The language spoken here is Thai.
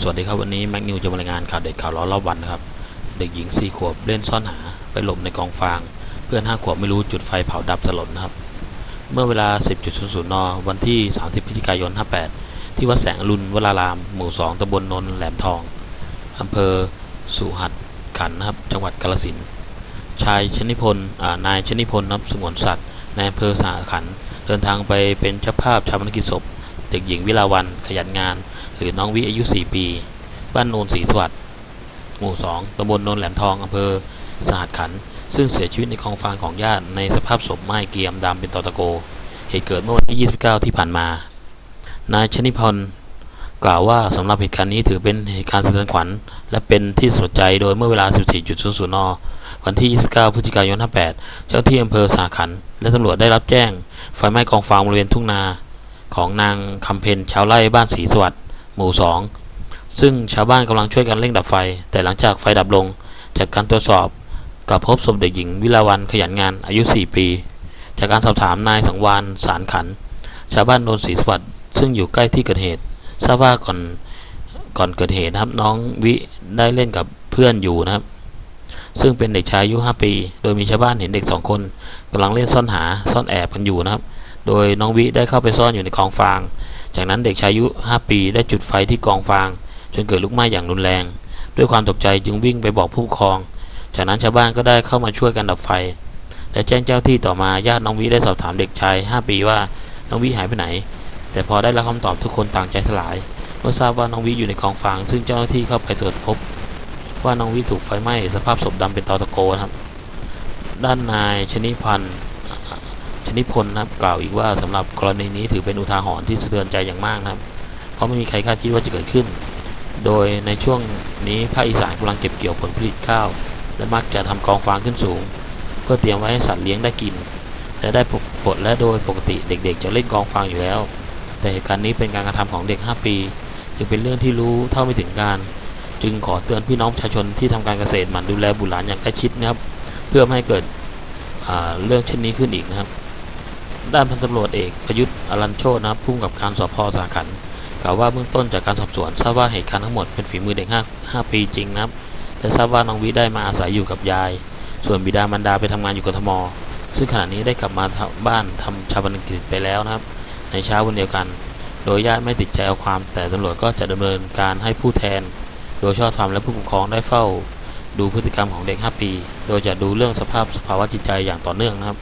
สวัสดีครับวันนี้แม็กนิวจะมารายงานข่าวเด็ดข่าวร้อนรอบวันนะครับ เด็กหญิงสี่ขวบเล่นซ่อนหาไปหลบในกองฟาง เพื่อนห้าขวบไม่รู้จุดไฟเผาดับสลดนะครับ เมื่อเวลา 10.00 น วันที่ 30 พฤศจิกายน 58 ที่วัดแสงอรุณวราราม หมู่ 2ตำบลนนท์แหลมทองอำเภอสุหัดขันนะครับ จังหวัดกาฬสินธุ์ชายชนิพลอ่านายชนิพลนับสงวนสัตว์ในอำเภอสหขันเดินทางไปเป็นเจ้าภาพชาปนกิจศพ เด็กหญิงวิลาวันขยันงาน หรือน้องวิอายุ 4 ปี บ้านโนนศรีสวัสดิ์หมู่ 2ตำบลโนนแหลมทองอำเภอสหัสขัน ซึ่งเสียชีวิตในกองฟางของญาติในสภาพศพไหม้เกรียมดำเป็นตอตะโก เหตุเกิดเมื่อวันที่ 29 ที่ผ่านมา นายชนิพลกล่าวว่าสำหรับเหตุการณ์นี้ถือเป็นเหตุการณ์สะเทือนขวัญ และเป็นที่สลดใจโดยเมื่อเวลา 14.00นวันที่ 29 พฤศจิกายน 58 เจ้าที่อำเภอสาขัน และตำรวจได้รับแจ้ง ไฟไหม้กองฟางบริเวณทุ่งนาของนางคำเพ็ญชาวไร่บ้านศรีสวัสดิ์ หมู่ 2 ซึ่งชาวบ้านกำลังช่วยกันเร่งดับไฟ แต่หลังจากไฟดับลง จากการตรวจสอบกับพบศพเด็กหญิงวิลาวันขยันงานอายุ 4 ปี จากการสอบถามนายสังวานสารขัน ชาวบ้านโนนศรีสวัสดิ์ซึ่งอยู่ใกล้ที่เกิดเหตุทราบว่าก่อนก่อนเกิดเหตุนะครับน้องวิได้เล่นกับเพื่อนอยู่นะครับ ซึ่งเป็นเด็กชายอายุ 5 ปี โดยมีชาวบ้านเห็นเด็กสองคนกำลังเล่นซ่อนหาซ่อนแอบกันอยู่นะครับ โดยน้องวิได้เข้าไปซ่อนอยู่ในกองฟาง จากนั้นเด็กชายอายุ 5 ปีได้จุดไฟที่กองฟาง จนเกิดลุกไหม้อย่างรุนแรง ด้วยความตกใจจึงวิ่งไปบอกผู้ปกครอง จากนั้นชาวบ้านก็ได้เข้ามาช่วยกันดับไฟ และแจ้งเจ้าที่ต่อมาญาติน้องวิได้สอบถามเด็กชาย 5 ปีว่าน้องวิหายไปไหน แต่พอได้รับคำตอบทุกคนต่างใจสลายเมื่อทราบว่าน้องวิอยู่ในกองฟาง ซึ่งเจ้าหน้าที่เข้าไปตรวจพบ ว่าน้องวิถูกไฟไหม้สภาพศพดำเป็นตอตะโกนะครับด้านนายชนิพันธ์ ชนิพลนะครับกล่าวอีกว่าสำหรับกรณีนี้ถือเป็นอุทาหรณ์ที่สะเทือนใจอย่างมากนะครับ เพราะไม่มีใครคาดคิดว่าจะเกิดขึ้น โดยในช่วงนี้ภาคอีสานกำลังเก็บเกี่ยวผลผลิตข้าว และมักจะทำกองฟางขึ้นสูง เพื่อเตรียมไว้ให้สัตว์เลี้ยงได้กินและได้ปลดและโดยปกติเด็กๆ จะเล่นกองฟางอยู่แล้ว แต่เหตุการณ์นี้เป็นการกระทำของเด็ก 5 ปี จึงเป็นเรื่องที่รู้เท่าไม่ถึงการ จึงขอเตือนพี่น้องประชาชนที่ทำการเกษตรหมั่นดูแลบุตรหลานอย่างใกล้ชิดนะครับ เพื่อไม่ให้เกิดเรื่องเช่นนี้ขึ้นอีกนะครับ ด้านพันตำรวจเอกประยุทธ์อรัญโชตนะครับพุ่งกับการสอบพอสาขันกล่าวว่าเบื้องต้นจากการสอบสวนทราบว่าเหตุการณ์ทั้งหมดเป็นฝีมือเด็ก5 5ปีจริงนะครับแต่ทราบว่าน้องวิได้มาอาศัยอยู่กับยาย ส่วนบิดามารดาไปทำงานอยู่กทม ซึ่งขณะนี้ได้กลับมาบ้านทำชาปนกิจไปแล้วนะครับ ในเช้าวันเดียวกัน โดยญาติไม่ติดใจเอาความ แต่ตำรวจก็จะดำเนินการให้ผู้แทน โดยชอบธรรมและผู้ปกครองได้เฝ้า ดูพฤติกรรมของเด็ก 5 ปี โดยจะดูเรื่องสภาพสภาวะจิตใจอย่างต่อเนื่องนะครับ